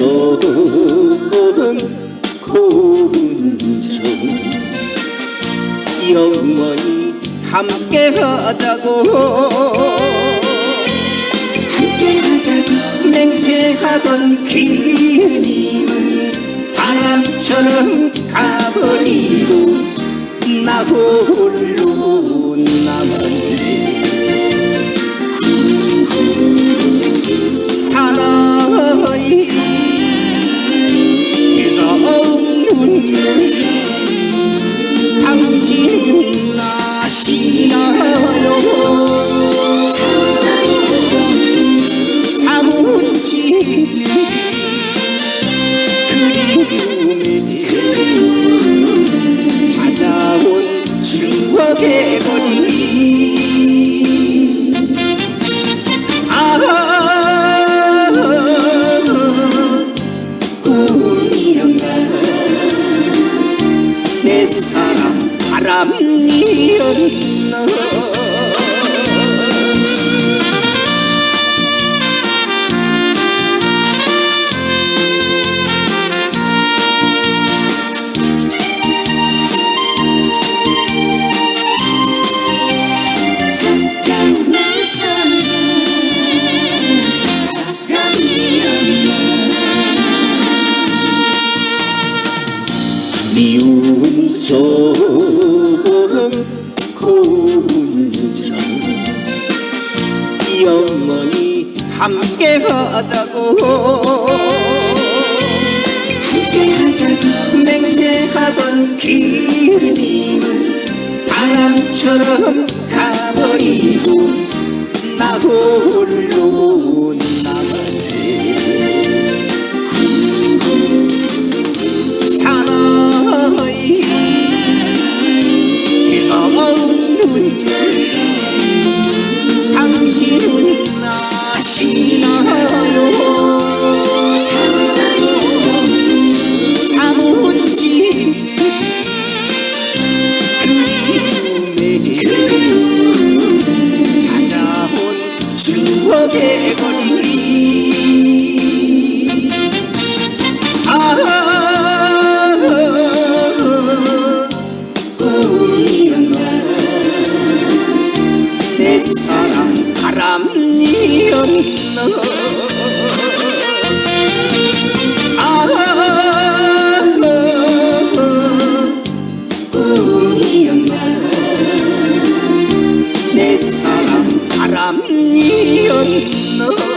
소은 고운정 영원히 함께하자고. 함께하자고 맹세하던 기님은 바람처럼 가버리고 나 홀로 신은 아시나요 사무치 그리움에 찾아온 추억의 거리 아 꿈이었나 내사 랑 바람이었 미운 저 고운정 영원히 함께 하자고. 함께 가자고 맹세하던 그님은 바람처럼 가버리고 나 홀로 사랑 바람이었나 내 사랑 바람이었나